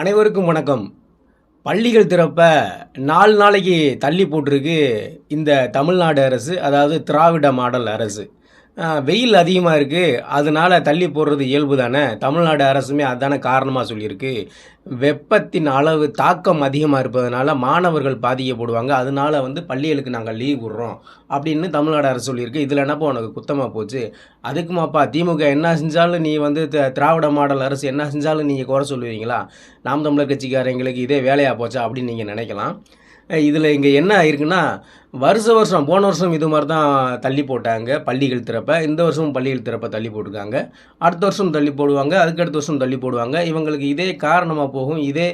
அனைவருக்கும் வணக்கம். பள்ளிகள் திறப்ப நாலு நாளைக்கு தள்ளி போட்டிருக்கு இந்த தமிழ்நாடு அரசு அதாவது திராவிட மாடல் அரசு. வெயில் அதிகமாக இருக்குது அதனால தள்ளி போடுறது இயல்பு தானே? தமிழ்நாடு அரசுமே அதுதானே காரணமாக சொல்லியிருக்கு. வெப்பத்தின் அளவு தாக்கம் அதிகமாக இருப்பதனால மாணவர்கள் பாதிக்கப்படுவாங்க அதனால வந்து பள்ளிகளுக்கு நாங்கள் லீவ் விடுறோம் அப்படின்னு தமிழ்நாடு அரசு சொல்லியிருக்கு. இதில் என்னப்போ உனக்கு குத்தமாக போச்சு? அதுக்குமாப்பா திமுக என்ன செஞ்சாலும் நீ வந்து திராவிட மாடல் அரசு என்ன செஞ்சாலும் நீங்கள் குறை சொல்லுவீங்களா? நாம் தமிழர் கட்சிக்காரங்களுக்கு இதே வேலையாக போச்சா அப்படின்னு நீங்கள் நினைக்கலாம். இதில் இங்கே என்ன ஆயிருக்குன்னா வருஷ வருஷம் போன வருஷம் இது மாதிரி தான் தள்ளி போட்டாங்க பள்ளிகள் திறப்ப. இந்த வருஷமும் பள்ளிகள் திறப்ப தள்ளி போட்டிருக்காங்க. அடுத்த வருஷம் தள்ளி போடுவாங்க அதுக்கு அடுத்த வருஷம் தள்ளி போடுவாங்க. இவங்களுக்கு இதே காரணமாக போகும் இதே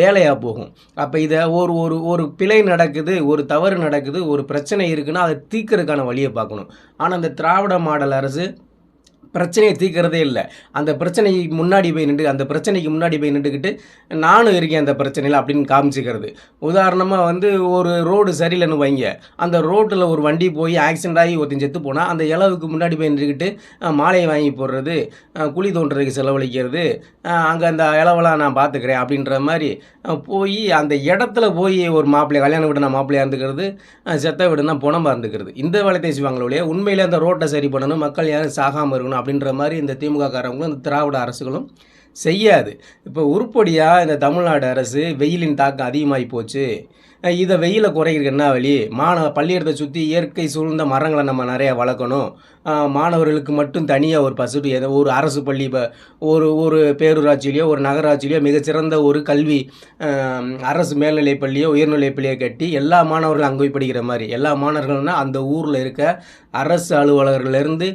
வேலையாக போகும். அப்போ இதை ஒரு ஒரு ஒரு பிழை நடக்குது ஒரு தவறு நடக்குது ஒரு பிரச்சனை இருக்குன்னா அதை தீர்க்கறதுக்கான வழியை பார்க்கணும். ஆனால் இந்த திராவிட மாடல் அரசு பிரச்சனையை தீர்க்கிறதே இல்லை. அந்த பிரச்சனைக்கு முன்னாடி போய் நின்று அந்த பிரச்சனைக்கு முன்னாடி போய் நின்றுக்கிட்டு நானும் இருக்கேன் அந்த பிரச்சனையில் அப்படின்னு காமிச்சிக்கிறது. உதாரணமாக வந்து ஒரு ரோடு சரியில்லைன்னு வைங்க. அந்த ரோட்டில் ஒரு வண்டி போய் ஆக்சிடென்ட் ஆகி ஒருத்தன் செத்து போனால் அந்த இளவுக்கு முன்னாடி போய் நின்றுக்கிட்டு மாலையை வாங்கி போடுறது குழி தோன்றதுக்கு செலவழிக்கிறது அங்கே அந்த இளவெல்லாம் நான் பார்த்துக்கிறேன் அப்படின்ற மாதிரி போய் அந்த இடத்துல போய் ஒரு மாப்பிள்ளை கல்யாணம் வீடு நான் மாப்பிள்ளையாக இருந்துக்கிறது செத்த வீடுனா புணமாக இருந்துக்கிறது இந்த வேலையை செய்வாங்களே உண்மையிலே அந்த ரோட்டை சரி பண்ணணும் மக்கள் யாரும் சாகாமல் இருக்கணும் அப்படின்ற மாதிரி இந்த திமுக காரங்களும் இந்த திராவிட அரசுகளும் செய்யாது. இப்போ உருப்படியாக இந்த தமிழ்நாடு அரசு வெயிலின் தாக்கம் அதிகமாகி போச்சு. இதை வெயிலை குறைக்கிறதுக்கு என்ன வழி? மாணவ பள்ளியிடத்தை சுற்றி இயற்கை சூழ்ந்த மரங்களை நம்ம நிறையா வளர்க்கணும். மாணவர்களுக்கு மட்டும் தனியாக ஒரு பசுட்டு ஏதோ ஒரு அரசு பள்ளி இப்போ ஒரு ஒரு பேரூராட்சியிலையோ ஒரு நகராட்சியிலையோ மிகச்சிறந்த ஒரு கல்வி அரசு மேல்நிலைப் பள்ளியோ உயர்நிலைப் பள்ளியோ கட்டி எல்லா மாணவர்களும் அங்கே போய் படிக்கிற மாதிரி. எல்லா மாணவர்கள்னால் அந்த ஊரில் இருக்க அரசு அலுவலர்கள்லேருந்து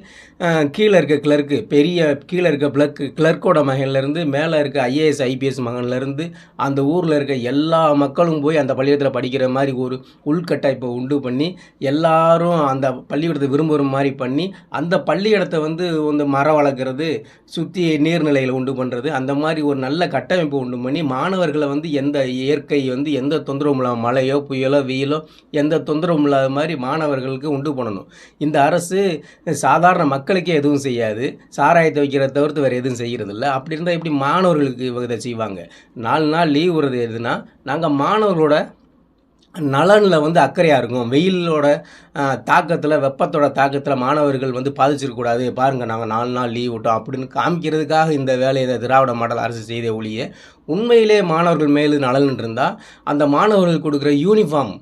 கீழே இருக்க கிளர்க்கு பெரிய கீழே இருக்க பிளக்கு கிளர்க்கோட மகன்லேருந்து மேலே இருக்க ஐஏஎஸ் ஐபிஎஸ் மகன்லேருந்து அந்த ஊரில் இருக்க எல்லா மக்களும் போய் அந்த பள்ளிக்கூடத்தில் படிக்கிற மாதிரி ஒரு உள்கட்டமைப்பை உண்டு பண்ணி எல்லாரும் அந்த பள்ளிக்கூடத்தை விரும்புகிற மாதிரி பண்ணி அந்த பள்ளியிடத்தை வந்து வந்து மரம் வளர்க்குறது சுற்றி நீர்நிலையில் உண்டு பண்ணுறது அந்த மாதிரி ஒரு நல்ல கட்டமைப்பு உண்டு பண்ணி மாணவர்களை வந்து எந்த இயற்கை வந்து எந்த தொந்தரவும் இல்லாமல் மழையோ புயலோ வெயிலோ எந்த தொந்தரவும் இல்லாத மாதிரி மாணவர்களுக்கு உண்டு பண்ணணும். இந்த அரசு சாதாரண மக்களுக்கே எதுவும் செய்யாது. சாராயத்தை வைக்கிறத தவிர்த்து வேறு எதுவும் செய்கிறதில்ல அப்படி இருந்தால் எப்படி மாணவர்களுக்கு இதை செய்வாங்க? நாலு நாள் லீவ் விடுறது எதுனா நாங்கள் மாணவர்களோட நலனில் வந்து அக்கறையாக இருக்கும் வெயிலோட தாக்கத்தில் வெப்பத்தோட தாக்கத்தில் மாணவர்கள் வந்து பாதிச்சிருக்கக்கூடாது பாருங்கள் நாங்கள் நாலு நாள் லீவ் விட்டோம் அப்படின்னு காமிக்கிறதுக்காக இந்த வேலையை திராவிட மாடல் அரசு செய்த ஒழிய உண்மையிலே மாணவர்கள் மேலும் நலன் இருந்தால் அந்த மாணவர்கள் கொடுக்குற யூனிஃபார்ம்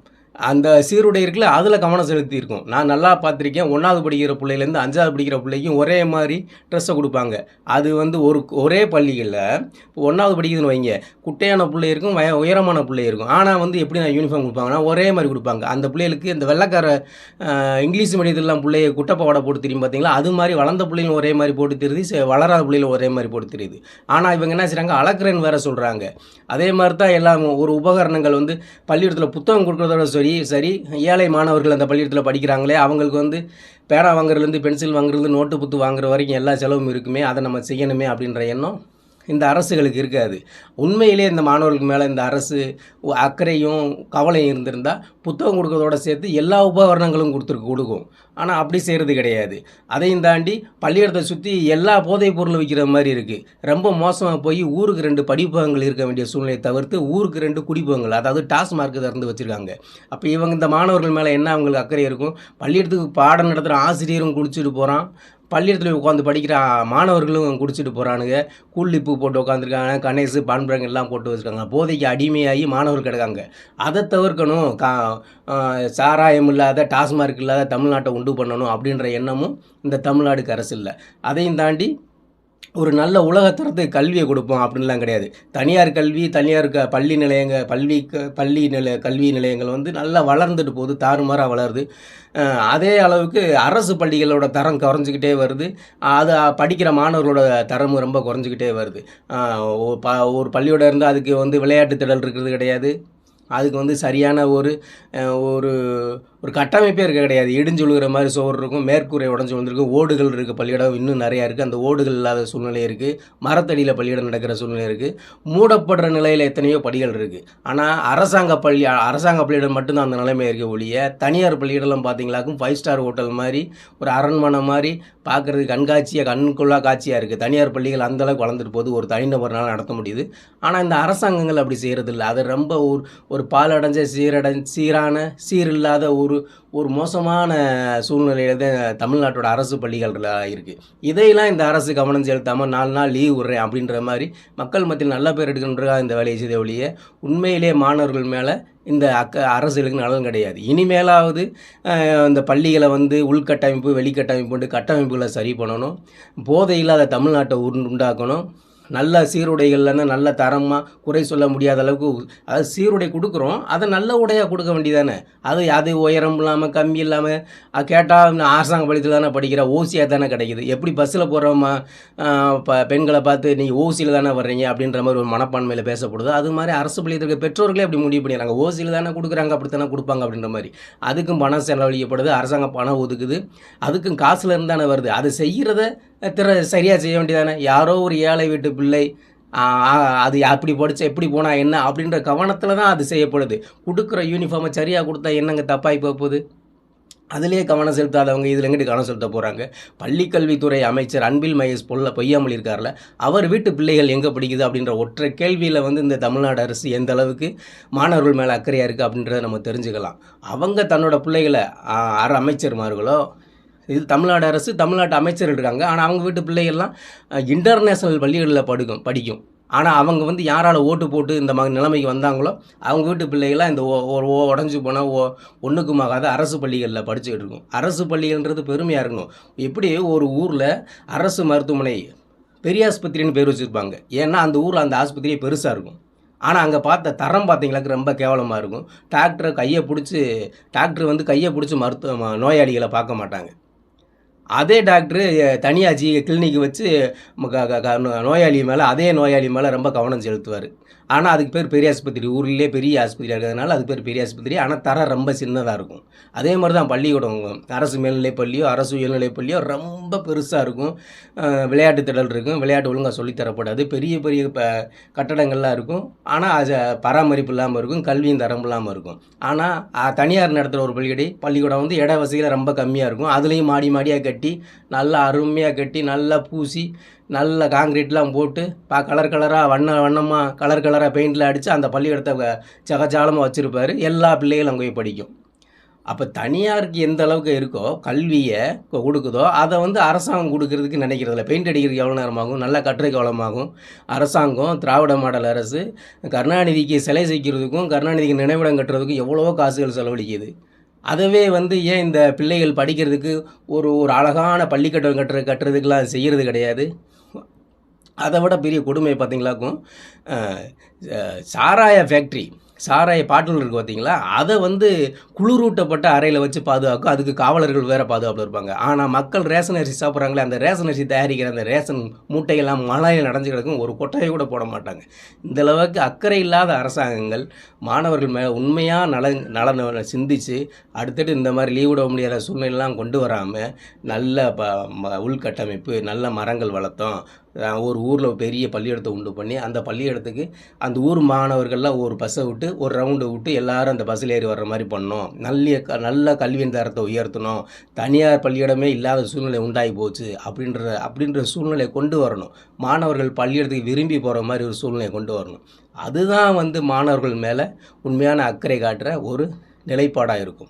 அந்த சீருடை இருக்குல்ல அதில் கவனம் செலுத்தி இருக்கும் நான் நல்லா பார்த்துருக்கேன். ஒன்றாவது படிக்கிற பிள்ளையிலேருந்து அஞ்சாவது படிக்கிற பிள்ளைக்கும் ஒரே மாதிரி ட்ரெஸ்ஸை கொடுப்பாங்க. அது வந்து ஒரு ஒரே பள்ளிகளில் ஒன்றாவது படிக்குதுன்னு வைங்க குட்டையான பிள்ளை இருக்கும் வய உயரமான பிள்ளை இருக்கும் ஆனால் வந்து எப்படி நான் யூனிஃபார்ம் கொடுப்பாங்கன்னா ஒரே மாதிரி கொடுப்பாங்க. அந்த பிள்ளைகளுக்கு இந்த வெள்ளைக்கார இங்கிலீஷ் மீடியத்திலாம் பிள்ளைய குட்டப்பாவடை போட்டு தெரியும் பார்த்தீங்களா அது மாதிரி வளர்ந்த பிள்ளைகளும் ஒரே மாதிரி போட்டு தெரியுது வளராத பிள்ளைகளும் ஒரே மாதிரி போட்டு தெரியுது. ஆனால் இவங்க என்ன செய்கிறாங்க அளக்குறேன்னு வேற சொல்கிறாங்க அதே மாதிரி தான் எல்லாம் ஒரு உபகரணங்கள் வந்து பள்ளிக்கூடத்தில் புத்தகம் கொடுக்குறதோட சரி சரி ஏழை மாணவர்கள் அந்த பள்ளிக்கூடத்தில் படிக்கிறாங்களே அவங்களுக்கு வந்து பேனா வாங்குறதுலேருந்து பென்சில் வாங்குறதுலேருந்து நோட்டு புத்து வாங்குற வரைக்கும் எல்லா செலவும் இருக்குமே அதை நம்ம செய்யணுமே அப்படின்ற எண்ணம் இந்த அரசுகளுக்கு இருக்காது. உண்மையிலே இந்த மாணவர்களுக்கு மேலே இந்த அரசு அக்கறையும் கவலையும் இருந்திருந்தால் புத்தகம் கொடுக்கறதோட சேர்த்து எல்லா உபகரணங்களும் கொடுத்துருக்கு கொடுக்கும். ஆனால் அப்படி செய்கிறது கிடையாது. அதையும் தாண்டி பள்ளிக்கூடத்தை சுற்றி எல்லா போதைப் பொருளும் விற்கிற மாதிரி இருக்குது ரொம்ப மோசமாக போய் ஊருக்கு ரெண்டு படிப்பகங்கள் இருக்க வேண்டிய சூழ்நிலையை தவிர்த்து ஊருக்கு ரெண்டு குடிப்பகங்கள் அதாவது டாஸ்மார்க் திறந்து வச்சுருக்காங்க. அப்போ இவங்க இந்த மாணவர்கள் மேலே என்ன அவங்களுக்கு அக்கறை இருக்கும்? பள்ளிக்கூடத்துக்கு பாடம் நடத்துகிற ஆசிரியரும் குடிச்சிட்டு போகிறான் பள்ளியிடத்தில் உட்காந்து படிக்கிற மாணவர்களும் குடிச்சிட்டு போகிறானுங்க கூல்லிப்பு போட்டு உட்காந்துருக்காங்க கணேசு பான்பரங்க எல்லாம் போட்டு வச்சுருக்காங்க. போதைக்கு அடிமையாகி மாணவர்கள் கிடக்காங்க. அதை தவிர்க்கணும். கா சாராயம் இல்லாத டாஸ்மார்க் இல்லாத தமிழ்நாட்டை உண்டு பண்ணணும் அப்படின்ற எண்ணமும் இந்த தமிழ்நாடுக்கு அரசு இல்லை அதையும் தாண்டி ஒரு நல்ல உலகத்தரத்துக்கு கல்வியை கொடுப்போம் அப்படின்லாம் கிடையாது. தனியார் கல்வி தனியார் க பள்ளி நிலையங்க பள்ளி க- பள்ளி நிலைய கல்வி நிலையங்கள் வந்து நல்லா வளர்ந்துட்டு போகுது தாறுமாறாக வளருது. அதே அளவுக்கு அரசு பள்ளிகளோட தரம் குறைஞ்சிக்கிட்டே வருது. அது படிக்கிற மாணவர்களோட தரமும் ரொம்ப குறைஞ்சிக்கிட்டே வருது. ஒரு பள்ளியோட இருந்தால் அதுக்கு வந்து விளையாட்டு திடல் இருக்கிறது கிடையாது. அதுக்கு வந்து சரியான ஒரு ஒரு ஒரு கட்டமைப்பே இருக்க கிடையாது. இடிஞ்சு விழுகிற மாதிரி சோறு இருக்கும் மேற்கூரை உடஞ்சி விழுந்திருக்கு ஓடுகள் இருக்குது பள்ளியிடம் இன்னும் நிறையா இருக்குது அந்த ஓடுகள் இல்லாத சூழ்நிலை இருக்குது மரத்தடியில் பள்ளியிடம் நடக்கிற சூழ்நிலை இருக்குது மூடப்படுற நிலையில் எத்தனையோ படிகள் இருக்குது ஆனால் அரசாங்க பள்ளி அரசாங்க பள்ளியிடம் மட்டும்தான் அந்த நிலைமை இருக்க ஒழிய தனியார் பள்ளியிடலாம் பார்த்தீங்களாக்கும் ஃபைவ் ஸ்டார் ஹோட்டல் மாதிரி ஒரு அரண்மனை மாதிரி பார்க்குறதுக்கு கண்காட்சியாக கண்குள்ளா காட்சியாக இருக்குது தனியார் பள்ளிகள் அந்தளவுக்கு வளர்ந்துட்டு போது ஒரு தனிநபர்னால் நடத்த முடியுது. ஆனால் இந்த அரசாங்கங்கள் அப்படி செய்கிறது இல்லை. அது ரொம்ப ஒரு ஒரு பாலடைஞ்ச சீரடை சீரான சீரில்லாத ஒரு ஒரு மோசமான சூழ்நிலையில் தான் தமிழ்நாட்டோட அரசு பள்ளிகள் இருக்குது இதையெல்லாம் இந்த அரசு கவனம் செலுத்தாமல் நாலு நாள் லீவ் விட்றேன் அப்படின்ற மாதிரி மக்கள் மத்தியில் நல்ல பேர் எடுக்கணுன்றா இந்த வேலையை செய்த ஒழிய உண்மையிலே மாணவர்கள் மேலே இந்த அக்க அரசுகளுக்கு நலன் கிடையாது. இனிமேலாவது இந்த பள்ளிகளை வந்து உள்கட்டமைப்பு வெளிக்கட்டமைப்பு கட்டமைப்புகளை சரி பண்ணணும். போதை இல்லாத தமிழ்நாட்டை உண்டாக்கணும். நல்ல சீருடைகள்லேருந்து நல்ல தரமாக குறை சொல்ல முடியாத அளவுக்கு அதாவது சீருடை கொடுக்குறோம். அதை நல்ல உடையாக கொடுக்க வேண்டியதானே? அது அது உயரம் இல்லாமல் கம்மி இல்லாமல் கேட்டால் அரசாங்க பள்ளியில் தானே படிக்கிற ஓசியாக தானே கிடைக்குது. எப்படி பஸ்ஸில் போகிறோமா இப்போ பெண்களை பார்த்து நீங்கள் ஓசியில் தானே வர்றீங்க அப்படின்ற மாதிரி ஒரு மனப்பான்மையில் பேசப்படுது. அது மாதிரி அரசு பள்ளியில் இருக்க பெற்றோர்களே அப்படி முடிவு பண்ணிடுறாங்க. ஓசியில் தானே கொடுக்குறாங்க அப்படி தானே கொடுப்பாங்க அப்படின்ற மாதிரி. அதுக்கும் பணம் செலவழிக்கப்படுது அரசாங்கம் பணம் ஒதுக்குது. அதுக்கும் காசுலேருந்து தானே வருது. அது செய்கிறத திற சரியாக செய்ய வேண்டியதானே? யாரோ ஒரு ஏழை வீட்டு பிள்ளை அது அப்படி படிச்சு எப்படி போனால் என்ன அப்படின்ற கவனத்தில் தான் அது செய்யப்படுது. கொடுக்குற யூனிஃபார்மை சரியாக கொடுத்தா என்னங்க தப்பாகி போகுது? அதிலேயே கவனம் செலுத்தாதவங்க இதில் எங்கிட்டு கவனம் செலுத்த போகிறாங்க பள்ளிக்கல்வித்துறை அமைச்சர் அன்பில் மகேஷ் பொல்ல பொய்யாமல் இருக்கார்ல? அவர் வீட்டு பிள்ளைகள் எங்கே படிக்குது அப்படின்ற ஒற்றை கேள்வியில் வந்து இந்த தமிழ்நாடு அரசு எந்த அளவுக்கு மாணவர்கள் மேலே அக்கறையாக இருக்குது அப்படின்றத நம்ம தெரிஞ்சுக்கலாம். அவங்க தன்னோட பிள்ளைகளை ஆ, அர அமைச்சர்மார்களோ இது தமிழ்நாடு அரசு தமிழ்நாட்டு அமைச்சர்கள் இருக்காங்க. ஆனால் அவங்க வீட்டு பிள்ளைகள்லாம் இன்டர்நேஷ்னல் பள்ளிகளில் படுக்கும் படிக்கும். ஆனால் அவங்க வந்து யாரால் ஓட்டு போட்டு இந்த மாதிரி நிலைமைக்கு வந்தாங்களோ அவங்க வீட்டு பிள்ளைகளாம் இந்த ஓ ஒரு ஓ உடஞ்சி போனால் ஓ ஒன்றுக்குமாகாத அரசு பள்ளிகளில் படிச்சுக்கிட்டு இருக்கும். அரசு பள்ளிகள்ன்றது பெருமையாக இருக்கணும். எப்படி ஒரு ஊரில் அரசு மருத்துவமனை பெரிய ஆஸ்பத்திரின்னு பேர் வச்சுருப்பாங்க. ஏன்னா அந்த ஊரில் அந்த ஆஸ்பத்திரியே பெருசாக இருக்கும். ஆனால் அங்கே பார்த்த தரம் பார்த்தீங்களாக்கு ரொம்ப கேவலமாக இருக்கும். டாக்டரை கையை பிடிச்சி டாக்டர் வந்து கையை பிடிச்சி மருத்துவ நோயாளிகளை பார்க்க மாட்டாங்க. அதே டாக்டரு தனியாக ஜி கிளினிக் வச்சு நோயாளி மேலே அதே நோயாளி மேலே ரொம்ப கவனம் செலுத்துவார். ஆனால் அதுக்கு பேர் பெரிய ஆஸ்பத்திரி. ஊர்லேயே பெரிய ஆஸ்பத்திரியாக இருக்கிறதுனால அதுக்கு பேர் பெரிய ஆஸ்பத்திரி. ஆனால் தரம் ரொம்ப சின்னதாக இருக்கும். அதே மாதிரி தான் பள்ளிக்கூடம். அரசு மேல்நிலைப் பள்ளியோ அரசு உயர்நிலைப் பள்ளியோ ரொம்ப பெருசாக இருக்கும். விளையாட்டு திடல் இருக்கும். விளையாட்டு ஒழுங்காக சொல்லித்தரப்படாது பெரிய பெரிய ப கட்டடங்கள்லாம் இருக்கும். ஆனால் அது பராமரிப்பு இல்லாமல் இருக்கும். கல்வியும் தரம் இல்லாமல் இருக்கும். ஆனால் தனியார் நடத்துகிற ஒரு பள்ளிக்கடை பள்ளிக்கூடம் வந்து இட வசதியில் ரொம்ப கம்மியாக இருக்கும். அதுலேயும் மாடி மாடியாக கட்டி நல்லா அருமையாக கட்டி நல்லா பூசி நல்ல காங்கிரீட்லாம் போட்டு பா கலர் கலராக வண்ண வண்ணமாக கலர் கலராக பெயிண்டில் அடித்து அந்த பள்ளிக்கூடத்தை வ- சகஜாலமாக வச்சுருப்பாரு. எல்லா பிள்ளைகளும் அங்கே போய் படிக்கும். அப்போ தனியாருக்கு எந்த அளவுக்கு இருக்கோ கல்வியை கொடுக்குதோ அதை வந்து அரசாங்கம் கொடுக்கறதுக்கு நினைக்கிறதில்ல. பெயிண்ட் அடிக்கிறதுக்கு எவ்வளோ நேரமாகும்? நல்லா கட்டுறதுக்கு எவ்வளோமாகும் அரசாங்கம் திராவிட மாடல் அரசு கருணாநிதிக்கு சிலை செய்கிறதுக்கும் கருணாநிதிக்கு நினைவிடம் கட்டுறதுக்கும் எவ்வளவோ காசுகள் செலவழிக்குது. அதவே வந்து ஏன் இந்த பிள்ளைகள் படிக்கிறதுக்கு ஒரு ஒரு அழகான பள்ளிக்கட்டம் கட்டுற கட்டுறதுக்கெலாம் செய்கிறது கிடையாது? அதை விட பெரிய கொடுமை பார்த்தீங்களாக்கும் சாராய ஃபேக்ட்ரி சாராய பாட்டில் இருக்குது பார்த்தீங்களா? அதை வந்து குளிரூட்டப்பட்ட அறையில் வச்சு பாதுகாக்கும். அதுக்கு காவலர்கள் வேறு பாதுகாப்பில் இருப்பாங்க. ஆனால் மக்கள் ரேஷன் அரிசி சாப்பிட்றாங்களே அந்த ரேஷன் அரிசி தயாரிக்கிற அந்த ரேஷன் மூட்டையெல்லாம் மழையில் நடந்து கிடக்கும். ஒரு கொட்டையை கூட போட மாட்டாங்க. இந்த அளவுக்கு அக்கறை இல்லாத அரசாங்கங்கள் மாணவர்கள் மேலே உண்மையாக நலன் நலனை சிந்திச்சு அடுத்தது இந்த மாதிரி லீவ் விட முடியாத சூழ்நிலாம் கொண்டு வராமல் நல்ல ப ம- உள்கட்டமைப்பு நல்ல மரங்கள் வளர்த்தோம். ஒரு ஊரில் பெரிய பள்ளியிடத்தை உண்டு பண்ணி அந்த பள்ளியிடத்துக்கு அந்த ஊர் மாணவர்கள்லாம் ஒரு பஸ்ஸை விட்டு ஒரு ரவுண்டு விட்டு எல்லாரும் அந்த பஸ்ஸில் ஏறி வர்ற மாதிரி பண்ணோம். நல்ல க- நல்ல கல்வியின் தரத்தை உயர்த்தணும் தனியார் பள்ளியிடமே இல்லாத சூழ்நிலை உண்டாகி போச்சு. அப்படின்ற அப்படின்ற சூழ்நிலையை கொண்டு வரணும். மாணவர்கள் பள்ளியிடத்துக்கு விரும்பி போகிற மாதிரி ஒரு சூழ்நிலையை கொண்டு வரணும். அதுதான் வந்து மாணவர்கள் மேலே உண்மையான அக்கறை காட்டுற ஒரு நிலைப்பாடாக இருக்கும்.